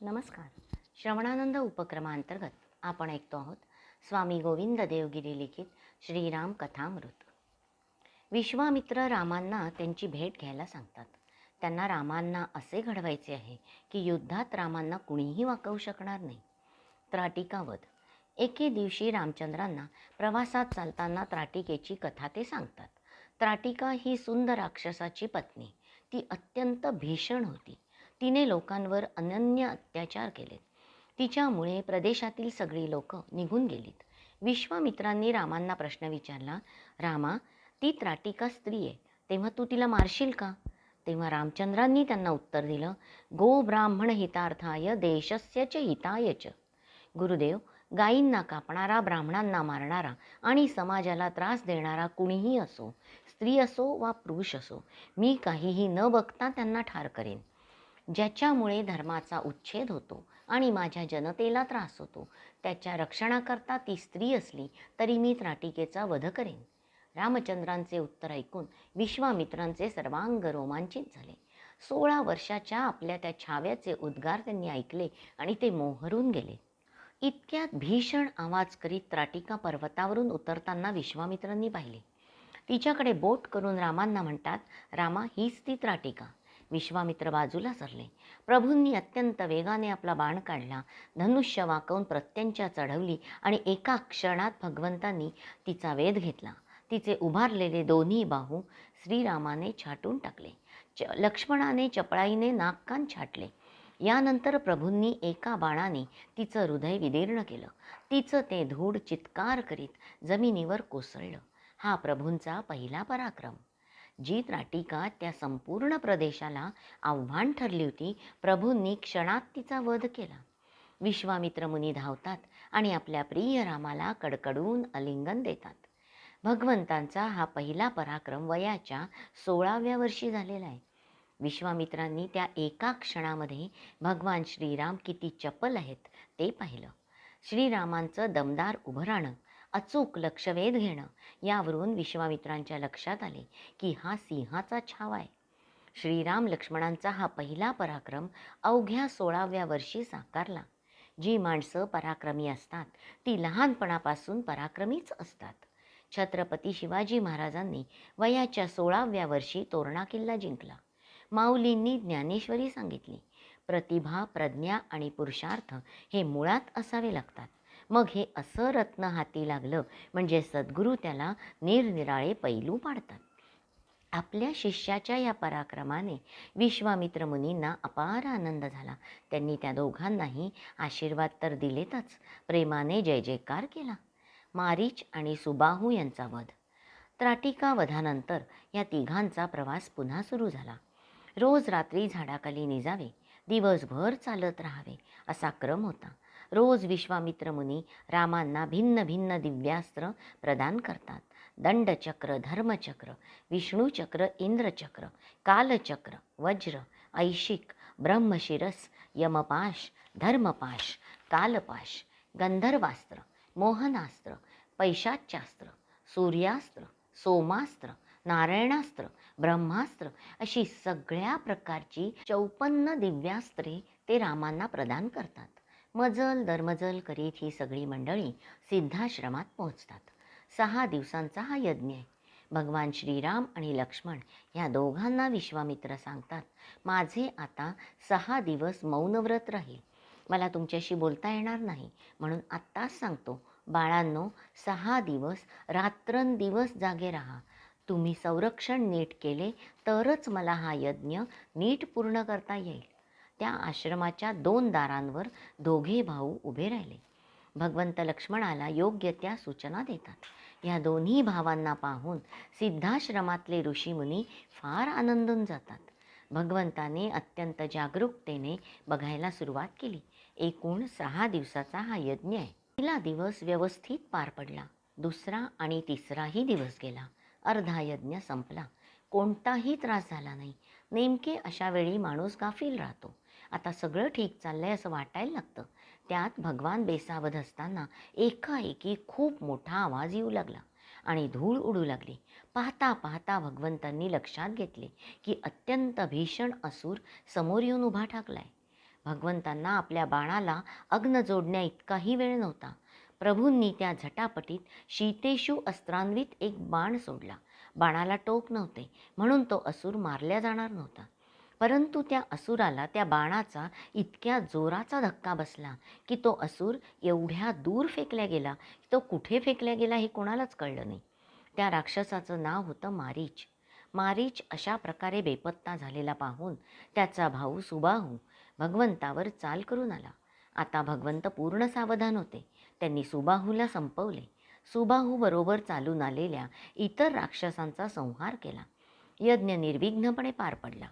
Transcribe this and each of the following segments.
नमस्कार. श्रवणानंद उपक्रमांतर्गत आपण ऐकतो आहोत स्वामी गोविंद देवगिरी लिखित श्रीराम कथामृत. विश्वामित्र रामांना त्यांची भेट घ्यायला सांगतात. त्यांना रामांना असे घडवायचे आहे की युद्धात रामांना कुणीही वाकवू शकणार नाही. त्राटिकावध एके दिवशी रामचंद्रांना प्रवासात चालताना त्राटिकेची कथा ते सांगतात. त्राटिका ही सुंदर राक्षसाची पत्नी. ती अत्यंत भीषण होती. तिने लोकांवर अनन्य अत्याचार केलेत. तिच्यामुळे प्रदेशातील सगळी लोक निघून गेलीत. विश्वामित्रांनी रामांना प्रश्न विचारला रामा ती त्राटिका स्त्री आहे? तेव्हा तू तिला मारशील का? तेव्हा रामचंद्रांनी त्यांना उत्तर दिलं गो ब्राह्मण हितार्थाय देशस्य च हिताय च. गुरुदेव गायींना कापणारा ब्राह्मणांना मारणारा आणि समाजाला त्रास देणारा कुणीही असो स्त्री असो वा पुरुष असो मी काहीही न बघता त्यांना ठार करेन. ज्याच्यामुळे धर्माचा उच्छेद होतो आणि माझ्या जनतेला त्रास होतो. त्याच्या रक्षणाकरता ती स्त्री असली तरी मी त्राटिकेचा वध करेन. रामचंद्रांचे उत्तर ऐकून विश्वामित्रांचे सर्वांग रोमांचित झाले. सोळा वर्षाच्या आपल्या त्या छाव्याचे उद्गार त्यांनी ऐकले आणि ते मोहरून गेले. इतक्यात भीषण आवाज करीत त्राटिका पर्वतावरून उतरताना विश्वामित्रांनी पाहिले. तिच्याकडे बोट करून रामांना म्हणतात रामा हीच ती त्राटिका. विश्वामित्र बाजूला सरले. प्रभूंनी अत्यंत वेगाने आपला बाण काढला. धनुष्य वाकवून प्रत्यंच्या चढवली आणि एका क्षणात भगवंतांनी तिचा वेध घेतला. तिचे उभारलेले दोन्ही बाहू श्रीरामाने छाटून टाकले. च लक्ष्मणाने चपळाईने नाककान छाटले. यानंतर प्रभूंनी एका बाणाने तिचं हृदय विदीर्ण केलं. तिचं ते धूड चित्कार करीत जमिनीवर कोसळलं. हा प्रभूंचा पहिला पराक्रम. जी त्राटिका त्या संपूर्ण प्रदेशाला आव्हान ठरली होती प्रभूंनी क्षणात तिचा वध केला. विश्वामित्र मुनी धावतात आणि आपल्या प्रिय रामाला कडकडून अलिंगन देतात. भगवंतांचा हा पहिला पराक्रम वयाच्या सोळाव्या वर्षी झालेला आहे. विश्वामित्रांनी त्या एका क्षणामध्ये भगवान श्रीराम किती चपल आहेत ते पाहिलं. श्रीरामांचं दमदार उभं राहणं अचूक लक्षवेध घेणं यावरून विश्वामित्रांच्या लक्षात आले की हा सिंहाचा छावा आहे. श्रीराम लक्ष्मणांचा हा पहिला पराक्रम अवघ्या सोळाव्या वर्षी साकारला. जी माणसं पराक्रमी असतात ती लहानपणापासून पराक्रमीच असतात. छत्रपती शिवाजी महाराजांनी वयाच्या सोळाव्या वर्षी तोरणा किल्ला जिंकला. माऊलींनी ज्ञानेश्वरी सांगितली प्रतिभा प्रज्ञा आणि पुरुषार्थ हे मुळात असावे लागतात. मग हे असं रत्न हाती लागलं म्हणजे सद्गुरू त्याला निरनिराळे पैलू पाडतात. आपल्या शिष्याच्या या पराक्रमाने विश्वामित्र मुनींना अपार आनंद झाला. त्यांनी त्या दोघांनाही आशीर्वाद तर दिलेतच प्रेमाने जय जयकार केला. मारीच आणि सुबाहू यांचा वध. त्राटिका वधानंतर या तिघांचा प्रवास पुन्हा सुरू झाला. रोज रात्री झाडाखाली निजावे दिवसभर चालत राहावे असा क्रम होता. रोज विश्वामित्र मुनी रामांना भिन्न भिन्न दिव्यास्त्र प्रदान करतात. दंडचक्र धर्मचक्र विष्णूचक्र इंद्रचक्र कालचक्र वज्र ऐशिक ब्रह्मशिरस यमपाश धर्मपाश कालपाश गंधर्वास्त्र मोहनास्त्र पैशाच्यास्त्र सूर्यास्त्र सोमास्त्र नारायणास्त्र ब्रह्मास्त्र अशी सगळ्या प्रकारची चौपन्न दिव्यास्त्रे ते रामांना प्रदान करतात. मजल दरमजल करीत ही सगळी मंडळी सिद्धाश्रमात पोहोचतात. सहा दिवसांचा हा यज्ञ आहे. भगवान श्रीराम आणि लक्ष्मण या दोघांना विश्वामित्र सांगतात माझे आता सहा दिवस मौनव्रत राहील. मला तुमच्याशी बोलता येणार नाही म्हणून आत्ताच सांगतो बाळांनो सहा दिवस रात्रंदिवस जागे राहा. तुम्ही संरक्षण नीट केले तरच मला हा यज्ञ नीट पूर्ण करता येईल. त्या आश्रमाच्या दोन दारांवर दोघे भाऊ उभे राहिले. भगवंत लक्ष्मणाला योग्य त्या सूचना देतात. या दोन्ही भावांना पाहून सिद्धाश्रमातले ऋषीमुनी फार आनंदून जातात. भगवंताने अत्यंत जागरूकतेने बघायला सुरुवात केली. एकूण सहा दिवसाचा हा यज्ञ आहे. पहिला दिवस व्यवस्थित पार पडला. दुसरा आणि तिसराही दिवस गेला. अर्धा यज्ञ संपला. कोणताही त्रास झाला नाही. नेमके अशा वेळी माणूस गाफील राहतो. आता सगळं ठीक चाललंय असं वाटायला लागतं. त्यात भगवान बेसावध असताना एकाएकी खूप मोठा आवाज येऊ लागला आणि धूळ उडू लागली. पाहता पाहता भगवंतांनी लक्षात घेतले की अत्यंत भीषण असूर समोर येऊन उभा ठाकलाय. भगवंतांना आपल्या बाणाला अग्न जोडण्या इतकाही वेळ नव्हता. प्रभूंनी त्या झटापटीत शीतेशू अस्त्रान्वित एक बाण सोडला. बाणाला टोक नव्हते म्हणून तो असूर मारल्या जाणार नव्हता. परंतु त्या असुराला त्या बाणाचा इतक्या जोराचा धक्का बसला की तो असूर एवढ्या दूर फेकल्या गेला की तो कुठे फेकल्या गेला हे कोणालाच कळलं नाही. त्या राक्षसाचं नाव होतं मारीच. मारीच अशा प्रकारे बेपत्ता झालेला पाहून त्याचा भाऊ सुबाहू भगवंतावर चाल करून आला. आता भगवंत पूर्ण सावधान होते. त्यांनी सुबाहूला संपवले. सुबाहू बरोबर चालून आलेल्या इतर राक्षसांचा संहार केला. यज्ञ निर्विघ्नपणे पार पडला.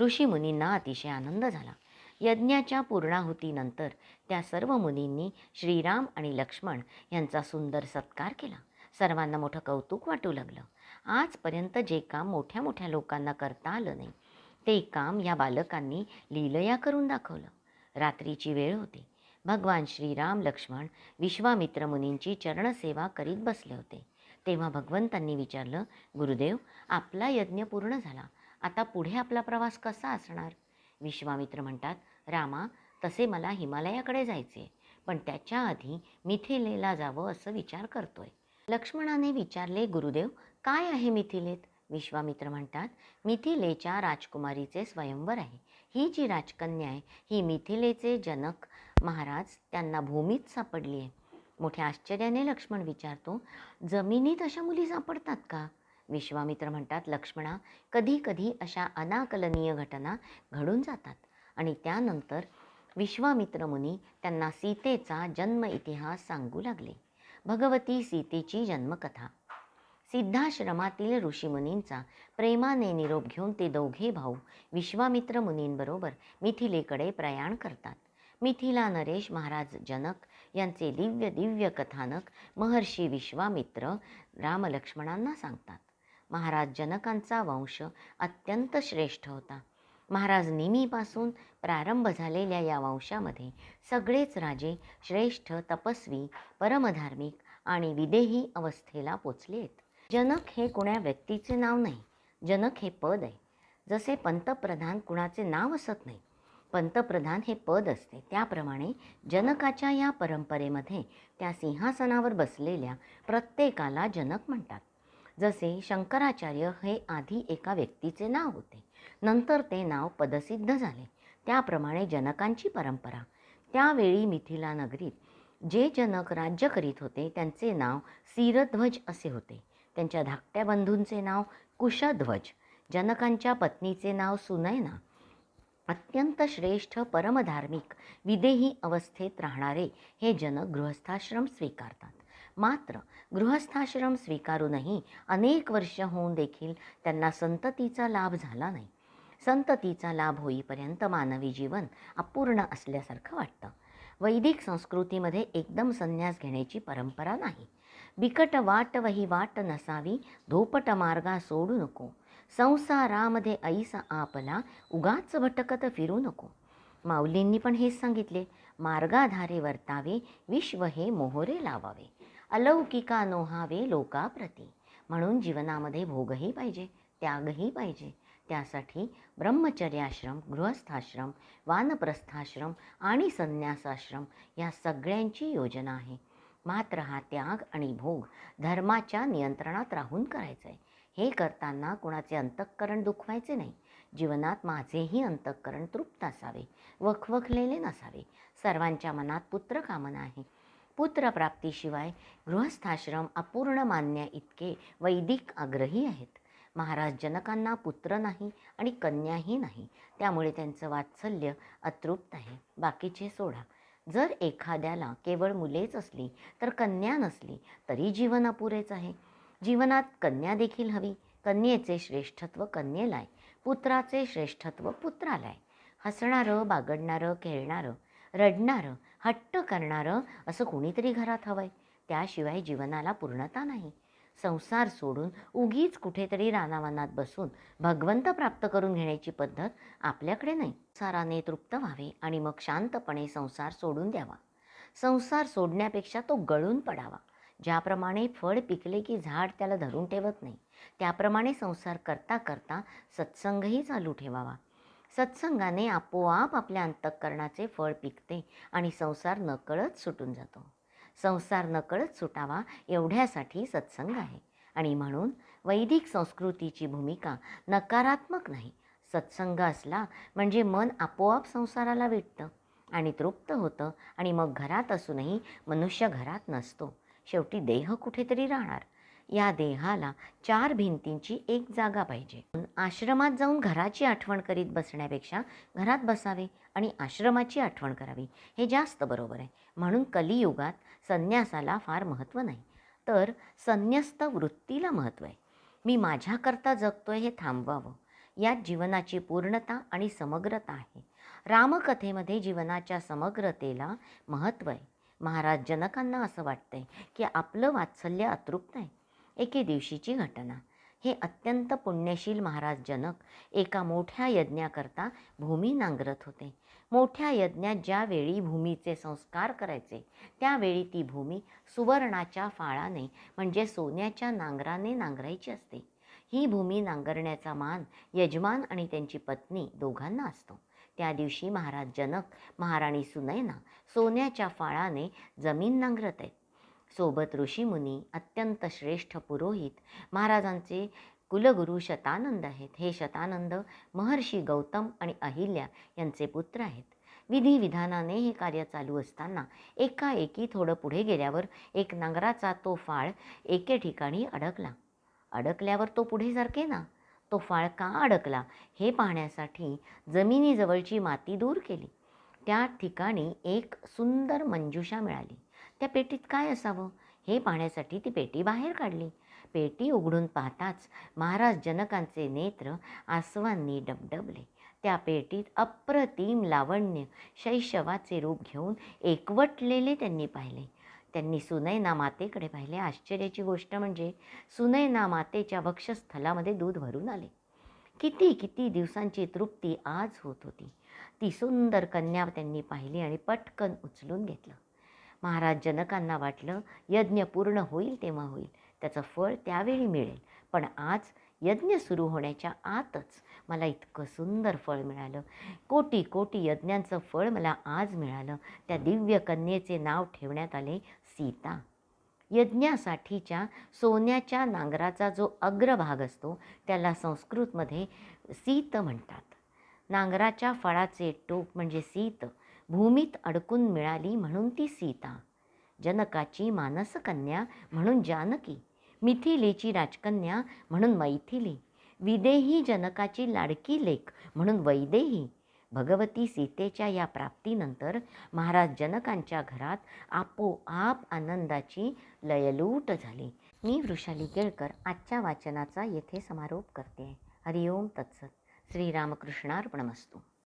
ऋषीमुनींना अतिशय आनंद झाला. यज्ञाच्या पूर्णाहुतीनंतर त्या सर्व मुनींनी श्रीराम आणि लक्ष्मण यांचा सुंदर सत्कार केला. सर्वांना मोठं कौतुक वाटू लागलं. आजपर्यंत जे काम मोठ्या मोठ्या लोकांना करता आलं नाही ते काम या बालकांनी लीलया करून दाखवलं. रात्रीची वेळ होती. भगवान श्रीराम लक्ष्मण विश्वामित्र मुनींची चरणसेवा करीत बसले होते. तेव्हा भगवंतांनी विचारलं गुरुदेव आपला यज्ञ पूर्ण झाला. आता पुढे आपला प्रवास कसा असणार? विश्वामित्र म्हणतात रामा तसे मला हिमालयाकडे जायचे पण त्याच्या आधी मिथिलेला जावं असं विचार करतोय. लक्ष्मणाने विचारले गुरुदेव काय आहे मिथिलेत? विश्वामित्र म्हणतात मिथिलेच्या राजकुमारीचे स्वयंवर आहे. ही जी राजकन्या आहे ही मिथिलेचे जनक महाराज त्यांना भूमीत सापडली आहे. मोठ्या आश्चर्याने लक्ष्मण विचारतो जमिनीत अशा मुली सापडतात का? विश्वामित्र म्हणतात लक्ष्मणा कधी कधी अशा अनाकलनीय घटना घडून जातात. आणि त्यानंतर विश्वामित्र मुनी त्यांना सीतेचा जन्म इतिहास सांगू लागले. भगवती सीतेची जन्मकथा. सिद्धाश्रमातील ऋषीमुनींचा प्रेमाने निरोप घेऊन ते दोघे भाऊ विश्वामित्र मुनींबरोबर मिथिलेकडे प्रयाण करतात. मिथिला नरेश महाराज जनक यांचे दिव्य दिव्य कथानक महर्षी विश्वामित्र रामलक्ष्मणांना सांगतात. महाराज जनकांचा वंश अत्यंत श्रेष्ठ होता. महाराज निमीपासून प्रारंभ झालेल्या या वंशामध्ये सगळेच राजे श्रेष्ठ तपस्वी परमधार्मिक आणि विदेही अवस्थेला पोचले आहेत. जनक हे कुण्या व्यक्तीचे नाव नाही जनक हे पद आहे. जसे पंतप्रधान कुणाचे नाव असत नाही पंतप्रधान हे पद असते. त्याप्रमाणे जनकाच्या या परंपरेमध्ये त्या सिंहासनावर बसलेल्या प्रत्येकाला जनक म्हणतात. जसे शंकराचार्य हे आधी एका व्यक्तीचे नाव होते. नंतर ते नाव पदसिद्ध झाले. त्याप्रमाणे जनकांची परंपरा. त्यावेळी मिथिला नगरीत जे जनक राज्य करीत होते त्यांचे नाव सीरध्वज असे होते. त्यांच्या धाकट्या बंधूंचे नाव कुशध्वज. जनकांच्या पत्नीचे नाव सुनयना अत्यंत श्रेष्ठ परमधार्मिक विदेही अवस्थेत राहणारे हे जनक गृहस्थाश्रम स्वीकारतात. मात्र गृहस्थाश्रम स्वीकारूनही अनेक वर्ष होऊन देखील त्यांना संततीचा लाभ झाला नाही. संततीचा लाभ होईपर्यंत मानवी जीवन अपूर्ण असल्यासारखं वाटतं. वैदिक संस्कृतीमध्ये एकदम संन्यास घेण्याची परंपरा नाही. बिकट वाट वही वाट नसावी धोपट मार्गा सोडू नको. संसारामध्ये ऐसा आपला उगाच भटकत फिरू नको. माऊलींनी पण हेच सांगितले मार्गाधारे वर्तावे विश्व हे मोहरे लावावे. अलौकिका नोहावे लोकाप्रती. म्हणून जीवनामध्ये भोगही पाहिजे त्यागही पाहिजे. त्यासाठी ब्रह्मचर्याश्रम गृहस्थाश्रम वानप्रस्थाश्रम आणि संन्यासाश्रम या सगळ्यांची योजना आहे. मात्र हा त्याग आणि भोग धर्माच्या नियंत्रणात राहून करायचा आहे हे करताना कुणाचे अंतःकरण दुखवायचे नाही. जीवनात माझेही अंतःकरण तृप्त असावे वखवखलेले नसावे. सर्वांच्या मनात पुत्र कामना आहे. पुत्रप्राप्तीशिवाय गृहस्थाश्रम अपूर्ण मान्य इतके वैदिक आग्रही आहेत. महाराज जनकांना पुत्र नाही आणि कन्याही नाही. त्यामुळे त्यांचं वात्सल्य अतृप्त आहे. बाकीचे सोडा. जर एखाद्याला केवळ मुलेच असली तर कन्या नसली तरी जीवन अपुरेच आहे. जीवनात कन्या देखील हवी. कन्येचे श्रेष्ठत्व कन्येला आहे पुत्राचे श्रेष्ठत्व पुत्राला आहे हसणारं बागडणारं खेळणारं रडणारं हट्ट करणारं असं कुणीतरी घरात हवं आहे त्याशिवाय जीवनाला पूर्णता नाही. संसार सोडून उगीच कुठेतरी रानावनात बसून भगवंत प्राप्त करून घेण्याची पद्धत आपल्याकडे नाही. संसाराने तृप्त व्हावे आणि मग शांतपणे संसार सोडून द्यावा. संसार सोडण्यापेक्षा तो गळून पडावा. ज्याप्रमाणे फळ पिकले की झाड त्याला धरून ठेवत नाही त्याप्रमाणे संसार करता करता सत्संगही चालू ठेवावा. सत्संगाने आपोआप आपल्या अंतःकरणाचे फळ पिकते आणि संसार नकळत सुटून जातो. संसार नकळत सुटावा एवढ्यासाठी सत्संग आहे. आणि म्हणून वैदिक संस्कृतीची भूमिका नकारात्मक नाही. सत्संग असला म्हणजे मन आपोआप संसाराला भेटतं आणि तृप्त होतं आणि मग घरात असूनही मनुष्य घरात नसतो. शेवटी देह कुठेतरी राहणार. या देहाला चार भिंतींची एक जागा पाहिजे. आश्रमात जाऊन घराची आठवण करीत बसण्यापेक्षा घरात बसावे आणि आश्रमाची आठवण करावी हे जास्त बरोबर आहे. म्हणून कलियुगात संन्यासाला फार महत्त्व नाही. तर संन्यस्त वृत्तीला महत्त्व आहे. मी माझ्याकरता जगतोय हे थांबवावं. यात जीवनाची पूर्णता आणि समग्रता आहे. रामकथेमध्ये जीवनाच्या समग्रतेला महत्त्व आहे. महाराज जनकांना असं वाटतंय की आपलं वात्सल्य अतृप्त आहे. एके दिवशीची घटना. हे अत्यंत पुण्यशील महाराज जनक एका मोठ्या यज्ञाकरता भूमी नांगरत होते. मोठ्या यज्ञात ज्यावेळी भूमीचे संस्कार करायचे त्यावेळी ती भूमी सुवर्णाच्या फाळाने म्हणजे सोन्याच्या नांगराने नांगरायची असते. ही भूमी नांगरण्याचा मान यजमान आणि त्यांची पत्नी दोघांना असतो. त्या दिवशी महाराज जनक महाराणी सुनैना सोन्याच्या फाळाने जमीन नांगरत आहेत. सोबत ऋषीमुनी अत्यंत श्रेष्ठ पुरोहित महाराजांचे कुलगुरू शतानंद आहेत. हे शतानंद महर्षी गौतम आणि अहिल्या यांचे पुत्र आहेत. विधिविधानाने हे कार्य चालू असताना एकाएकी थोडं पुढे गेल्यावर एक नांगराचा तो फाळ एके ठिकाणी अडकला. अडकल्यावर तो पुढे सरके ना? तो फाळ का अडकला हे पाहण्यासाठी जमिनीजवळची माती दूर केली. त्या ठिकाणी एक सुंदर मंजुषा मिळाली. त्या पेटीत काय असावं? हे पाहण्यासाठी ती पेटी बाहेर काढली. पेटी उघडून पाहताच महाराज जनकांचे नेत्र आसवांनी डबडबले. त्या पेटीत अप्रतिम लावण्य शैशवाचे रूप घेऊन एकवटलेले त्यांनी पाहिले. त्यांनी सुनैना मातेकडे पाहिले. आश्चर्याची गोष्ट म्हणजे सुनैना मातेच्या वक्षस्थलामध्ये दूध भरून आले. किती किती दिवसांची तृप्ती आज होत होती. ती सुंदर कन्या त्यांनी पाहिली आणि पटकन उचलून घेतलं. महाराज जनकांना वाटलं यज्ञ पूर्ण होईल तेव्हा होईल. त्याचं फळ त्यावेळी मिळेल. पण आज यज्ञ सुरू होण्याच्या आतच मला इतकं सुंदर फळ मिळालं. कोटी कोटी यज्ञांचं फळ मला आज मिळालं. त्या दिव्य कन्येचे नाव ठेवण्यात आले सीता. यज्ञासाठीच्या सोन्याच्या नांगराचा जो अग्रभाग असतो त्याला संस्कृतमध्ये सीत म्हणतात. नांगराच्या फळाचे टोक म्हणजे सीत. भूमीत अडकून मिळाली म्हणून ती सीता. जनकाची मानसकन्या म्हणून जानकी मिथिलेची राजकन्या म्हणून मैथिली विदेही जनकाची लाडकी लेख म्हणून वैदेही. भगवती सीतेच्या या प्राप्तीनंतर महाराज जनकांच्या घरात आपोआप आनंदाची लयलूट झाली. मी वृषाली केळकर आजच्या वाचनाचा येथे समारोप करते. हरिओम तत्सत. श्रीरामकृष्णार्पणमस्तू.